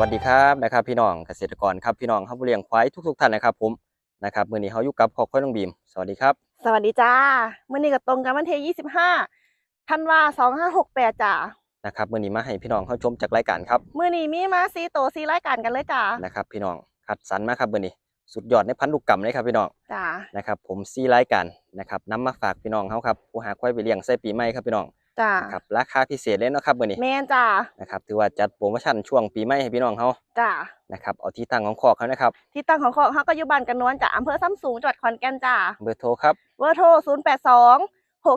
วัสดีครับนะครับพี่น้องเกษตรกรครับพี่น้องครับผู้เลี้ยงควายทุกๆท่านนะครับผมนะครับมื้อนี้เฮาอยู่กับครอบครัวน้องบีม สวัสดีครับ สวัสดีจ้ามื่อนี้ก็ตรงกันวันที่25ธันวา2568จ้านะครับมื้อนี้มาให้พี่น้องเข้าชมจากรายการครับมื่อนี้มีมาซีโตซีรายการกันเลยจ้านะครับพี่น้องคัดสรรมาครับมื้อนี้สุดยอดในพันธุกรรมเลยครับพี่น้องจ้านะครับผมซีรายการนะครับนำมาฝากพี่น้องเฮาครับผู้หาควายไปเลี้ยงใส่ปีใหม่ครับพี่น้อง จ้านะครับราคาพิเศษเลยเนาะครับมื้อนี้แมนจ้านะครับถือว่าจัดโปรโมชั่นช่วงปีใหม่ให้พี่น้องเฮาจ้านะครับเอาที่ตั้งของคอกเขานะครับที่ตั้งของเขาก็อยู่บ้านกันนวลจ้าอำเภอซ้ำสูงจังหวัดขอนแก่นจ้าเบอร์โทรครับเบอร์โทร082 679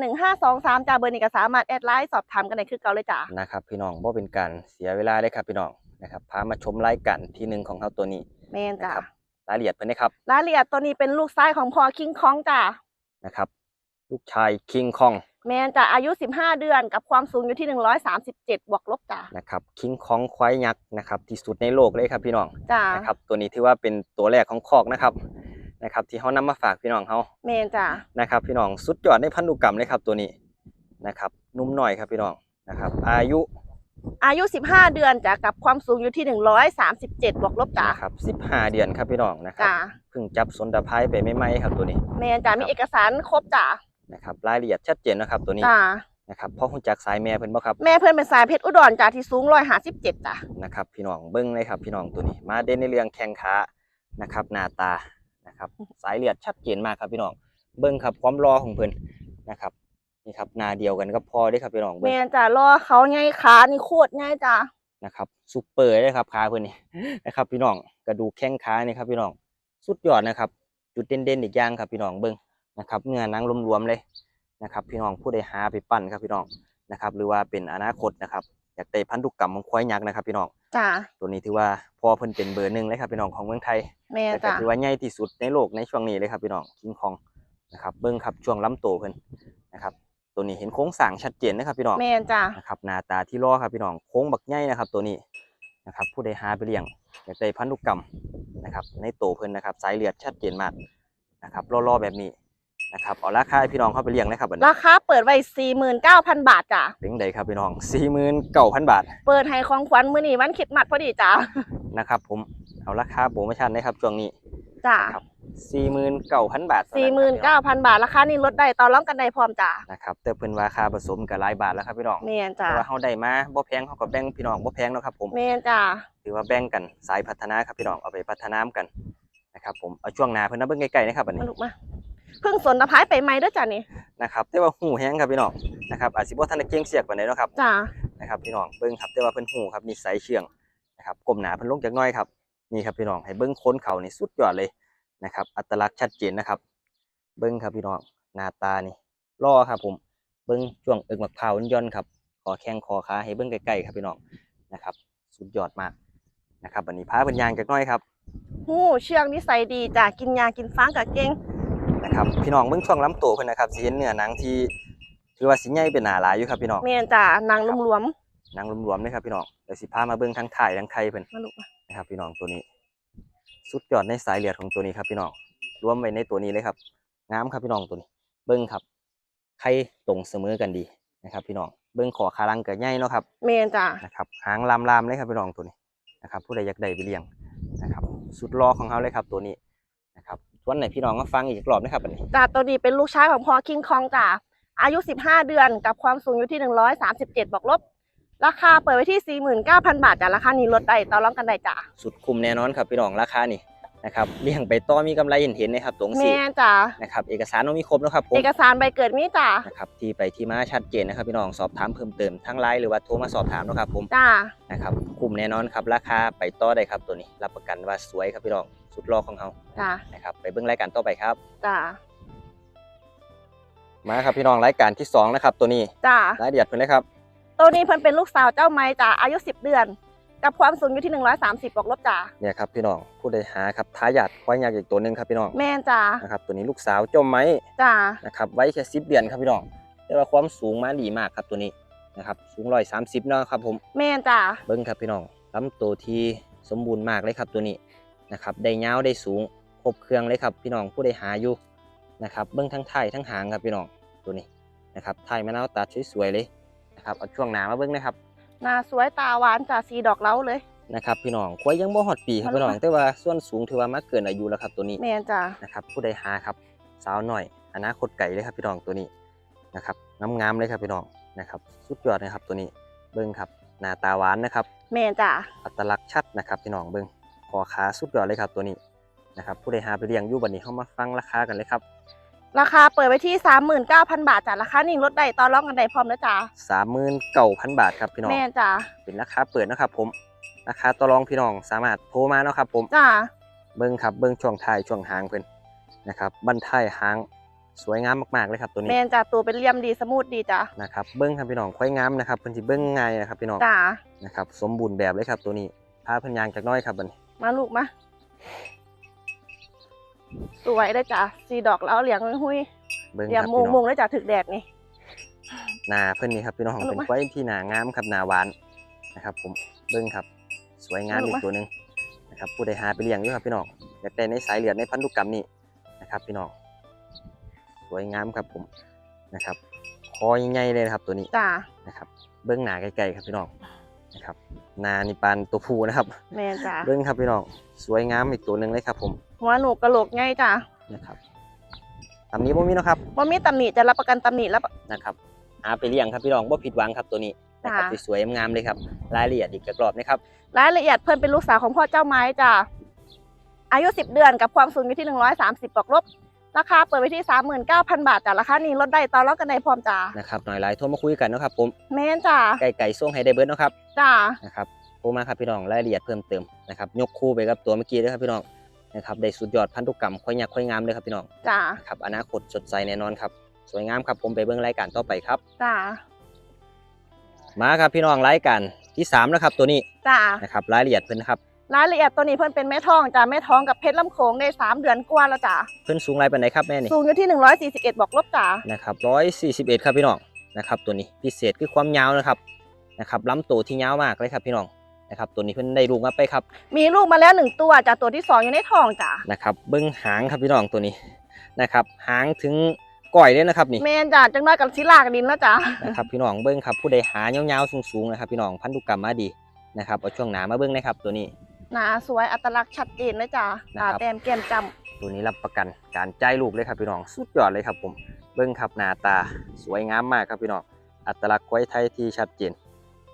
1523จ้าเบอร์นี้ก็สามารถแอดไลน์สอบถามกันได้คือเก่าเลยจ้านะครับพี่น้องบ่เป็นการเสียเวลาเลยครับพี่น้องนะครับพามาชมรายการที่หนึ่งของเฮาตัวนี้แมนจ้านะครับรายละเอียดเพิ่นนะครับรายละเอียดตัวนี้เป็นลูกชายของพ่อคิงคองจ้านะครับลูกชายคิงคอง แมนจ้าอายุ 15 เดือนกับความสูงอยู่ที่ 137 บวกลบจ้านะครับคิงคองควายยักษ์นะครับที่สุดในโลกเลยครับพี่น้องจ้านะครับตัวนี้ถือว่าเป็นตัวแรกของคอกนะครับนะครับที่เฮานำมาฝากพี่น้องเฮาแมนจ้านะครับพี่น้องสุดยอดในพันธุกรรมเลยครับตัวนี้นะครับนุ่มหน่อยครับพี่น้องนะครับอายุอายุ 15 เดือนจ้ะกับความสูงอยู่ที่ 137 บวกลบจ้ะนะครับ15 เดือนครับพี่น้องนะครับจ้ะเพิ่งจับสนตะไคร้ไปไม่ไหมครับตัวนี้แมนจ้ะมีเอกสารครบจ้ะ นะครับรายละเอียดชัดเจนนะครับตัวนี้จ้ะนะครับพ่อหุ่นจักสายแม่เพิ่นบ่ครับแม่เพื่อนเป็นสายเพชรอุดรจ้ะที่สูง157จ้ะนะครับพี่น้องเบิ้งเลยครับพี่น้องตัวนี้ มาเด่นในเรื่องแข้งขานะครับหน้าตานะครับสายเลือดชัดเจนมากครับพี่น้องเบิ้งครับความรอของเพิ่นนะครับนี่ครับหน้าเดียวกันก็พอได้ครับพี่น้องแมเบิ้งนจ้ะรอเขาไงขานี่โคตรง่ายจ้ะนะครับซุปเปอร์เลยครับขาเพิ่นนี่นะครับพี่น้องกระดูกแข้งขานี่ครับพี่น้องสุดยอดนะครับ จุดเด่นๆอีกอย่างครับพี่น้องเบิ้ง นะครับเนื้อหนังรวมๆเลยนะครับ พี่น้องผู้ใดหาไปปั้นครับพี่น้องนะครับ หรือว่าเป็นอนาคตนะครับอยากได้พันธุกรรมของควายยักษ์นะครับ พี่น้องจ้ะตัวนี้ถือว่าพอเพิ่นเป็นเบอร์หนึ่งเลยครับพี่น้องของเมืองไทยแมนแล้วก็จ้ะถือว่าใหญ่ที่สุดในโลกในช่วงนี้เลยครับพี่น้องคิงคองนะครับเบิ้งครับช่วงลำโตวเพิ่นนะครับ ตัวนี้เห็นโค้งสร้างชัดเจนนะครับพี่น้องแมนจ้ะนะครับหน้าตาที่รอครับพี่น้องโค้งบักใหญ่นะครับ ตัวนี้นะครับ ผู้ใดหาไปเลี้ยงอยากได้พันธุกรรมนะครับ ในโตวเพิ่นนะครับ สายเลือดชัดเจนมากนะครับรอๆแบบนี้ นะครับเอาราคาให้พี่น้องเข้าไปเลี้ยงนะครับบัดนี้ราคาเปิดไว้49,000 บาทจ้ะเป็นใดครับพี่น้อง49,000 บาทเปิดให้ของขวัญมื้อนี้วันคริดมัดพอดีจ้ะ นะครับผมเอาราคาโปรโมชั่นนะครับช่วงนี้ จ้ะครับ 49,000 บาทเท่านั้นครับพี่น้อง49,000 บาท ราคานี้ลดได้ต่อรองกันได้พร้อมจ้ะนะครับแต่เพิ่นว่าค่าผสมกับหลายบาทแล้วครับพี่น้องแมนจ้ะแต่ว่าเฮาได้มาบ่แพงเฮาก็แบ่งพี่น้องบ่แพงเนาะครับผมแมนจ้ะ ถือว่าแบ่งกันสายพัฒนาครับพี่น้องเอาไปพัฒนามกันนะครับผมเอาช่วงหน้าเพิ่นมาเบิ่งใกล้ๆนะครับบัดมานี้ลูกมา เพิ่งสนตะไคร้ไปใหม่เด้อจ้ะนี่นะครับแต่ว่าหูแฮงครับพี่น้องนะครับอาจสิบ่ทันได้เก่งเสียกปานใดเนาะครับจ้ะนะครับพี่น้องเบิ่งครับแต่ว่าเพิ่นหูครับนิสัยเชื่องนะครับก้มหน้าเพิ่นลงจักหน่อยครับนี่ครับพี่น้องให้เบิ่งโคนเขานี่สุดยอดเลยนะครับ อัตลักษณ์ชัดเจนนะครับ เบิ่งครับพี่น้องหน้าตานี่รอครับผมเบิ่งช่วงเอิกมะพร้าวย่อนๆครับคอแข้งคอขาให้เบิ่งใกล้ๆครับพี่น้องนะครับ สุดยอดมากนะครับวันนี้พาเพิ่นย่างจักหน่อยครับหูเชื่องนิสัยดีจ้ะกินยากินฟางกับเก่ง นะครับพี่น้องเบิ่งช่วงลำตัวเพิ่นนะครับสิเห็นเนื้อหนังที่ถือว่าสิใหญ่เป็นหนาหลายอยู่ครับพี่น้องแม่นจ้ะนางรวมหนังรวมๆเลยครับพี่น้องเดี๋ยวสิพามาเบิ่งทั้งถ่ายทั้งไข่เพิ่นๆมาลูกมานะครับพี่น้องตัวนี้ สุดยอดในสายเลือดของตัวนี้ครับพี่น้องรวมไว้ในตัวนี้เลยครับงามครับพี่น้องตัวนี้ เบิ่งครับไข่ตรงเสมอกันดีนะครับ พี่น้องเบิ่งขอขาลังก็ใหญ่เนาะครับ แม่นจ้ะนะครับหางลามๆเลยครับพี่น้องตัวนี้นะครับผู้ใดอยากได้ไปเลี้ยงนะครับสุดรอของเขาเลยครับตัวนี้นะครับ ทวนไหนพี่น้องมาฟังอีกรอบนะครับอันนี้จ้ะตัวนี้เป็นลูกชายของพ่อคิงคองจ้ะอายุ 15 เดือนกับความสูงอยู่ที่ 137บวกลบ ราคาเปิดไว้ที่ 49,000 บาทจ้ะราคานี้ลดได้ต่อรองกันได้จ้ะสุดคุ้มแน่นอนครับพี่น้องราคานี่นะครับเลี้ยงไปต่อมีกำไรเห็นเห็นๆนะครับตรงสีแม่นจ้ะนะครับเอกสารต้องมีครบนะครับผมเอกสารใบเกิดมีจ้ะนะครับที่ไปที่มาชัดเจนนะครับพี่น้องสอบถามเพิ่มเติมทั้งไลน์หรือว่าโทรมาสอบถามนะครับผมจ้ะนะครับคุ้มแน่นอนครับราคาไปต่อได้ครับตัวนี้ รับประกันว่าสวยครับพี่น้อง สุดรอของเขาจ้ะนะครับไปเบิ่งรายการต่อไปครับจ้ะมาครับพี่น้องรายการที่สองนะครับ ตัวนี้จ้ะรายละเอียดเพิ่นเลยครับ ตัวนี้เพิ่นเป็นลูกสาวเจ้าไม้จ้ะอายุ10เดือน กับความสูงอยู่ที่130บวกลบจ้ะเนี่ยครับพี่น้องผู้ใดหาครับทายาทควายยักษ์อีกตัวหนึงครับพี่น้องแม่นจ้ะนะครับตัวนี้ลูกสาวเจ้าไม้จ้ะนะครับไว้แค่สิบเดือนครับพี่น้องแต่ว่าความสูงมาดีมากครับตัวนี้นะครับสูงร้อยสามสิบเนาะครับผมแม่นจ้ะเบิ้งครับพี่น้องลำตัวที่สมบูรณ์มากเลยครับตัวนี้ นะครับได้ยาวได้สูงครบเครื่องเลยครับพี่น้องผู้ใดหาอยู่นะครับเบิ้งทั้งไทายทั้งหางครับพี่น้องตัวนี้นะครับไทายมะนาวตัดสวยๆเลยนะครับเอาช่วงหนามาเบิ้งนะครับหน้าสวยตาหวานจ้ะสีดอกเล้าเลยนะครับพี่น้องควายยังบ่ฮอดปีครับพี่น้องแต่ว่าส่วนสูงถือว่ามาเกินอายุแล้วครับตัวนี้แม่นจ้ะนะครับผู้ใดหาครับสาวหน่อยอนาคตไก่เลยครับพี่น้องตัวนี้นะครับงามๆเลยครับพี่น้องนะครับสุดยอดนะครับตัวนี้เบิ้งครับหน้าตาหวานนะครับ แม่นจ้ะอัตลักษณ์ชัดนะครับพี่น้องเบิ้ง คอขาสุดยอดเลยครับตัวนี้นะครับผู้ใดหาไปเลี้ยงอยู่บัดนี้เข้ามาฟังราคากันเลยครับราคาเปิดไว้ที่ 39,000 บาทจ้ะราคานิ่งลดได้ต่อรองกันได้พร้อมแล้วจ้ะสามหมื่นเก้าพันบาทครับพี่น้องแม่นจ้ะเป็นราคาเปิดนะครับ ผมราคาต่อรองพี่น้องสามารถโทรมาเนาะครับ ผมจ้ะเบิ้งครับเบิ้งช่วงท้ายช่วงหางเพิ่นนะครับบันท้ายหางสวยงามมากๆเลยครับตัวนี้แม่นจ้ะตัวเป็นเหลี่ยมดีสมูทดีจ้ะนะครับเบิ้งครับพี่น้องค่อยงามนะครับเพิ่นสิเบิ้งง่ายนะครับพี่น้องจ้ะนะครับสมบูรณ์แบบเลยครับตัวนี้พาเพิ่นยางจากหน้อยครับบัดนี้ มาลูกมา สวยเลยจ้ะสีดอกแล้วเหลียงหุ้ยเบิ้งเหลียคงรับมุพี่งน้มุองงเลยจ้ะถึกแดดนี่หน้าเพิ่นนี่ครับพี่น้องเอาลูกเป็นมาควายที่หน้างามครับหน้าหวานนะครับ ผมเบิ้งครับ สวยงามเอาลูอีกกมาตัวหนึงนะครับผู้ใดหาไปเลี้ยงอยู่ครับพี่น้องอยากได้ในสายเลือดในพันธุกรรมนี่นะครับ พี่น้องสวยงามครับผมนะครับคอใหญ่ๆเลยนะครับตัวนี้ จ้ะนะครับเบื้องหน้าไกลๆครับพี่น้องนะครับห นานี่ปานตัวผู้นะครับแม่นจ้ะเบื้องครับพี่น้องสวยงามอีกตัวหนึ่งเลยครับ ผมหัวหนูกระโหลกง่ายจ้ะนะครับตำนี้บ่มีเนาะครับว่ามีตำหนิจะรับประกันตำหนิแล้วนะครับหาไปเลี้ยงครับพี่น้องบ่ผิดหวังครับตัวนี้นะครับจ้ะสวยๆงามๆเลยครับ รายละเอียดอีกกรอบนะครับ รายละเอียดเพิ่นเป็นลูกสาวของพ่อเจ้าไม้จ้ะอายุ 10 เดือนกับความสูงอยู่ที่ 130บวกลบ ราคาเปิดไว้ที่ 39,000 บาทจ้ะราคานี้ลดได้ต่อรองกันได้พร้อมจ้ะนะครับหน่อยหลายโทรมาคุยกันเนาะครับผมแม่นจ้ะไก่ไก่ส่งให้ได้เบิร์ดเนาะครับจ้ะนะครับโทรมาครับพี่น้องรายละเอียดเพิ่มเติมนะครับยกคู่ไปกับตัวเมื่อกี้ด้วยครับพี่น้องนะครับได้สุดยอดพันธุกรรมค่อยยักษ์ค่อยงามเลยครับพี่น้องจ้ะนะครับอนาคตสดใสแน่นอนครับสวยงามครับผมไปเบิ่งรายการต่อไปครับจ้ะมาครับพี่น้องรายการที่สามนะครับตัวนี้จ้ะนะครับรายละเอียดเพิ่นนะครับ รายละเอียดตัวนี้เพิ่นเป็นแม่ท้องจ้ะแม่ท้องกับเพชรลำโขงได้3เดือนกว่าแล้วจ้ะเพิ่นสูงไรปานใดครับแม่นี่สูงอยู่ที่141บวกลบจ้ะนะครับร้อยสี่สิบเอ็ดครับพี่น้องนะครับตัวนี้พิเศษคือความยาวนะครับนะครับลำตัวที่ยาวมากเลยครับพี่น้องนะครับตัวนี้เพิ่นได้ลูกมาไปครับ มีลูกมาแล้วหนึ่งตัวจ้ะตัวที่สองอยู่ในท้องจ้ะนะครับเบิ้งหางครับพี่น้องตัวนี้นะครับหางถึงก่อยเลยนะครับนี่แม่นจ้ะจังน้อยกับศิลากดินแล้วจ้ะนะครับพี่น้องเบิ้งครับผู้ใดหายาวๆสูงๆนะครับพี่น้องพันธุกรรมมาดีนะครับเอาช่วงหนามาเบิ้งนะครับตัวนี้ หนาสวยอัตลักษณ์ชัดเจนเลยจ้ะนะครัตาบแต้มแก้มจตัวนี้รับประกันการจ่ายลูกเลยครับพี่น้องสุดยอดเลยครับผมเบิ้งครับหน้าตาสวยงามมากครับพี่น้องอัตลักษณ์ควายไทยที่ชัดเจน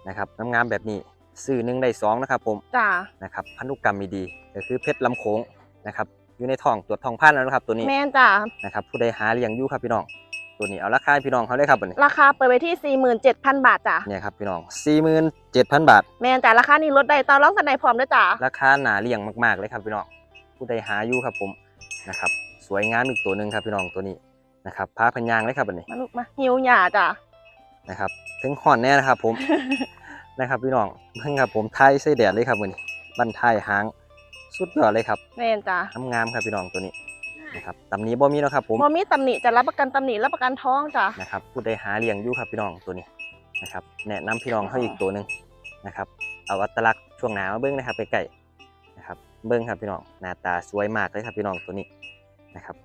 นะครับงามๆแบบนี้ซื้อหนึ่งได้สองนะครับผมำจ้ะนะครับพันธุกรรมมีดีก็คือเพชรลำโขงนะครับอยู่ในท้องตรวจทองพันธุ์แล้วนะครับตัวนี้แม่นจ้ะนะครับผู้ใดหาเลี้ยงอยู่ครับพี่น้อง ตัวนี้เอาราคาให้พี่น้องเขาเลยครับอันนี้ราคาเปิดไว้ที่ 47,000 บาทจ้ะเนี่ยครับพี่น้อง 47,000 บาท แม่นจ้ะราคานี้ลดได้ต่อรองกันได้พร้อมด้วยจ้ะราคาหนาเลี้ยงมากๆเลยครับพี่น้องผู้ใดหาอยู่ครับผมนะครับสวยงามอีกตัวหนึ่งครับพี่น้องตัวนี้นะครับพาพันยางเลยครับอันนี้มาลูกมาหิวหยาจ้ะนะครับถึงห่อนแน่นะครับผมนะครับพี่น้องเพิ่งครับผมไทยไส้แดดเลยครับวันนี้บันทายหางสุดยอดเลยครับแม่นจ้ะงามๆครับพี่น้องตัวนี้ นะครับตำนี้บ่มีแล้วครับผมบ่มีตำหนิจะรับประกันตำหนิรับประกันท้องจ้ะนะครับผู้ใดหาเลี้ยงอยู่ครับพี่น้องตัวนี้นะครับแนะนำพี่น้องเขาอีกตัวหนึ่งนะครับเอาอัตลักษณ์ช่วงหนามาเบิ้งนะครับไปไก่นะครับเบิ้งครับพี่น้องหน้าตาสวยมากเลยครับพี่น้องตัวนี้นะครับ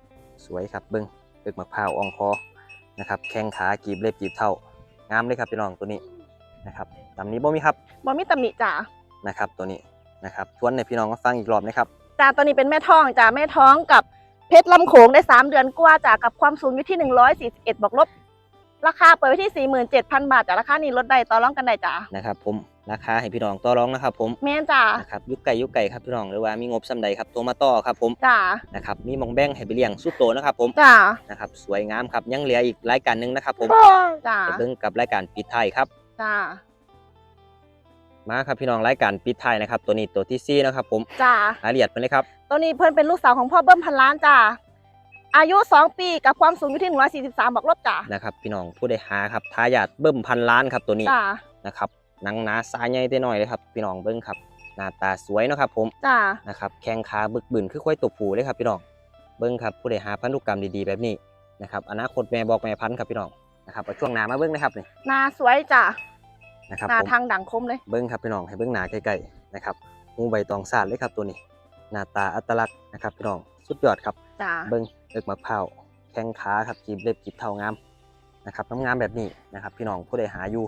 สวยครับเบิ้งเบิกมะพร้าวอ่องคอนะครับแข้งขากีบเล็บกีบเท่างามเลยครับพี่น้องตัวนี้นะครับตามนี้บ่มีครับบ่มีตำหนิจ้ะนะครับตัวนี้นะครับทวนในพี่น้องก็ฟังอีกรอบนะครับจ้ะตัวนี้เป็นแม่ท้องจ้ะแม่ท้องกับ เพชรลำโขงได้ 3 เดือนกว่าจ้ะกับความสูงอยู่ที่ 141บวกลบ ราคาเปิดไว้ที่ 47,000 บาทจ้ะราคานี้ลดได้ต่อรองกันได้จ้ะนะครับผมราคาให้พี่น้องต่อรองนะครับผมแม่นจ้ะนะครับยุคไก่ยุคไก่ครับพี่น้องหรือว่ามีงบสำใดครับโทรมาต่อครับผมจ้ะนะครับมีหมองแบงให้ไปเลี้ยงสุดโตนะครับผมจ้ะนะครับสวยงามครับยังเหลืออีกรายการหนึ่งนะครับผมจ้ะไปเบิ่งกับรายการปิดท้ายครับจ้ะ มาครับพี่น้องรายการปิดท้ายนะครับ ตัวนี้ตัวที่สี่นะครับ ผมจ้ะรายละเอียดไปเลยครับ ตัวนี้เพิ่นเป็นลูกสาวของพ่อเบิ้มพันล้านจ้ะอายุ 2 ปีกับความสูงอยู่ที่ 143บวกลบจ้ะนะครับพี่น้องผู้ใดหาครับทายาทเบิ่มพันล้านครับตัวนี้จ้ะนะครับหนังหนาสายใหญ่ได้หน่อยเลยครับ พี่น้องเบิ่งครับหน้าตาสวยเนาะครับ ผมจ้ะนะครับแข้งขาบึกบึนคือควายตัวผูเลยครับพี่น้องเบิ่งครับผู้ใดหาพันธุกรรมดีๆแบบนี้นะครับอนาคตแม่บอกแม่พันธุ์ครับพี่น้องนะครับเอาช่วงหน้ามาเบิ่งนะครับนี่หนาสวยจ้ะ นะครับหนาผมทางดังคมเลยเบิ้งครับพี่น้องให้เบิ้งหนาใกล้ๆนะครับหูใบตองซาดเลยครับตัวนี้ หน้าตาอัตลักษณ์นะครับพี่น้องสุดยอดครับจ้ะเบิ้งเอิกมะพร้าวแข้งขาครับจีบเล็บจีบเท่างามนะครับงามๆแบบนี้นะครับ พี่น้องผู้ใดหาอยู่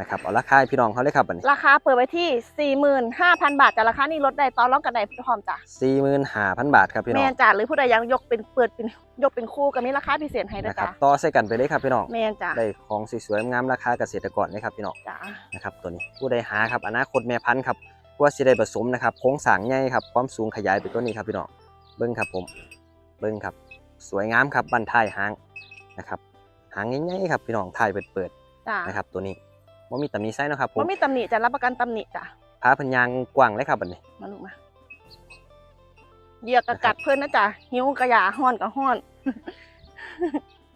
นะครับเอาราคาให้พี่น้องเขาเลยครับบัดนี้ราคาเปิดไว้ที่ 45,000 บาทจ้ะราคานี้ลดได้ต่อรองกันได้พร้อมจ้ะสี่หมื่นห้าพันบาทครับพี่น้แมองนจ้ะหรือผู้ใดยังยกเป็นเปิดเป็นยกเป็นคู่ก็มีราคาพิเศษให้ด้วยนะครับจ้ะต่อใส่กันไปเลยครับพี่น้องแมนจ้ะได้ของสวยๆงามราคาเกษตรกรเลยครับพี่น้อง จ้ะนะครับตัวนี้ผู้ใดหาครับอนาคตแม่พันธุ์ครับว่าสิได้ผสมนะครับโครงสร้างใหญ่ครับความสูงขยายไปตัวนี้ครับพี่น้องเบิ้งครับผมเบิ้งครับสวยงามครับบันท้ายหางนะครับหางใหญ่ๆครับพี่น้องท้ายเปิดจ้ะๆนะครับตัวนี้ ว่ามีตำหนิไส้นาะครับผมว่ามีตำหนิจะรับประกันตำหนิจ้ะพาเพันยางกว้างเลยครับบัดนี้มาลูกมาเหยียกกระกัดเพื่อนนะจ๊ะหิวกระยาห้อนกับห้อน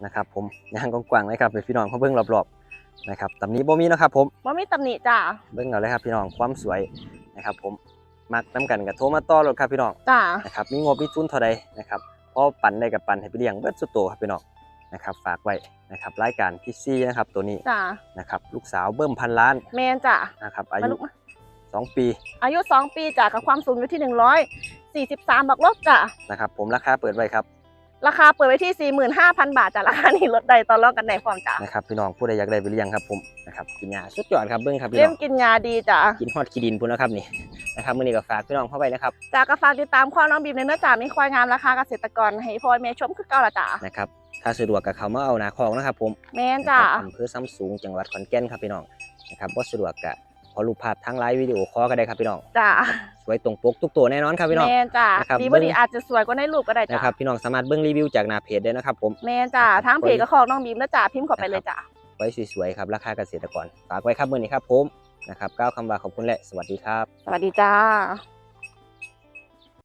นะครับผมยางกว้างๆเลยครับให้พี่น้องเขาเบิ้งรอบๆนะครับตำหนิบ่มีเนาะครับผมว่ามีตำหนิจ้ะเบิ้งเอาเลยครับพี่น้องความสวยนะครับ ผมมักน้ำกันกับโทรมาต่อรถครับพี่น้องจ้ะนะครับมีงบมีทุนเท่าใดนะครับพอปั่นได้กับปั่นให้ไปเลี้ยงเบิดสุดโตครับพี่น้อง นะครับฝากไว้นะครับรายการพี่ซี่นะครับตัวนี้จ้ะนะครับลูกสาวเบิ้มพันล้านแมนจ้ะ นะครับอามายุลูกมา2ปีอายุ 2 ปีจ้ะกับความสูงอยู่ที่ 143บักลบจ้ะ นะครับผมราคาเปิดไว้ครับราคาเปิดไว้ที่ 45,000 บาทจ้ะราคานี้ลดได้ต่อรองกันได้พร้อมจ้ะนะครับพี่น้องผู้ใดอยากได้ไปเลี้ยงครับผมนะครับกินยาสุดยอดครับเบิ้งครับพี่เล่น้มองกินยาดีจ้ะกินฮอดขี้ดินพุ่นแล้วครับนี่นะครับมื้อนี้ก็ฝากพี่น้องเข้าไปนะครับจากกฝากติดตามความน้องบีมในเนื้อจ่ามีควายงามราคาเกษตรกรให้พ่อแม่ชมคือเก่าละจ้ะนะครับ ถ้าสะดวกกับเขามาเอาหนาคลองนะครับผมแม่นจ้ะนะครับอำเภอซ้ำสูงจังหวัดขอนแก่นครับพี่น้องนะครับบ่สะดวกกะขอรูปภาพทั้งไลฟ์วิดีโอคอลก็ได้ครับพี่น้องจ้ะสวยตรงปกทุกตัวแน่นอนครับพี่น้องแม่นจ้ะนะครับดีบ่ดีเบิ่งอาจจะสวยกว่าในรูปก็ได้จ้ะนะครับพี่น้องสามารถเบิ่งรีวิวจากหน้าเพจได้นะครับผมแม่นจ้ะทั้งเพจก็ของน้องบีมแล้วจ้ะพิมพ์เข้าไปเลยจ้ะไว้สวยๆครับราคาเกษตรกรฝากไว้ครับมื้อนี้ครับผมนะครับกล่าวคำว่าขอบคุณและสวัสดีครับ สวัสดีจ้า